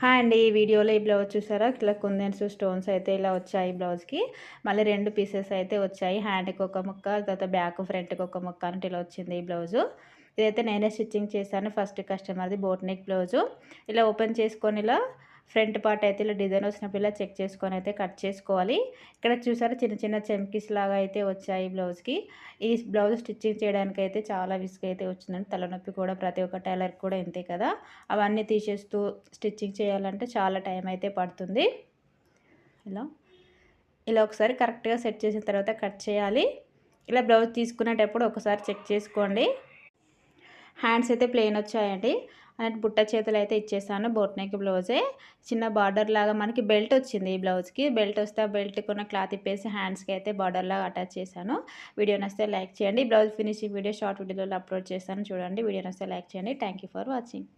Hi అండి. ఈ వీడియోలో ఈ బ్లౌజ్ చూసారా? ఇట్లా కుందన్స్ స్టోన్స్ అయితే ఇలా వచ్చాయి బ్లౌజ్కి. మళ్ళీ రెండు పీసెస్ అయితే వచ్చాయి. హ్యాండ్కి ఒక ముక్క తర్వాత బ్యాక్ ఫ్రంట్కి ఒక ముక్క అంటే ఇలా వచ్చింది ఈ బ్లౌజు. ఇదైతే నేనే స్టిచ్చింగ్ చేశాను. ఫస్ట్ కస్టమర్ది బోట్ నెక్ బ్లౌజు. ఇలా ఓపెన్ చేసుకొని ఇలా ఫ్రంట్ పార్ట్ అయితే ఇలా డిజైన్ వచ్చినప్పుడు ఇలా చెక్ చేసుకొని అయితే కట్ చేసుకోవాలి. ఇక్కడ చూసారా చిన్న చిన్న చెంకిస్ లాగా అయితే వచ్చాయి బ్లౌజ్కి. ఈ బ్లౌజ్ స్టిచ్చింగ్ చేయడానికి అయితే చాలా విసుగు అయితే వచ్చిందండి. తలనొప్పి కూడా ప్రతి ఒక్క టైలర్కి కూడా ఇంతే కదా. అవన్నీ తీసేస్తూ స్టిచ్చింగ్ చేయాలంటే చాలా టైం అయితే పడుతుంది. ఇలా ఇలా ఒకసారి కరెక్ట్గా సెట్ చేసిన తర్వాత కట్ చేయాలి. ఇలా బ్లౌజ్ తీసుకునేటప్పుడు ఒకసారి చెక్ చేసుకోండి. హ్యాండ్స్ అయితే ప్లెయిన్ వచ్చాయండి. అండ్ బుట్ట చేతులు అయితే ఇచ్చేసాను. బోట్ నెక్ బ్లౌజే. చిన్న బార్డర్ లాగా మనకి బెల్ట్ వచ్చింది ఈ బ్లౌజ్కి. బెల్ట్ వస్తే ఆ బెల్ట్ కొన్న క్లాత్ ఇప్పేసి హ్యాండ్స్కి అయితే బార్డర్ లాగా అటాచ్ చేశాను. వీడియో నస్తే లైక్ చేయండి. బ్లౌజ్ ఫినిషింగ్ వీడియో షార్ట్ వీడియోలో అప్లోడ్ చేస్తాను. చూడండి. వీడియో నస్తే లైక్ చేయండి. Thank for watching.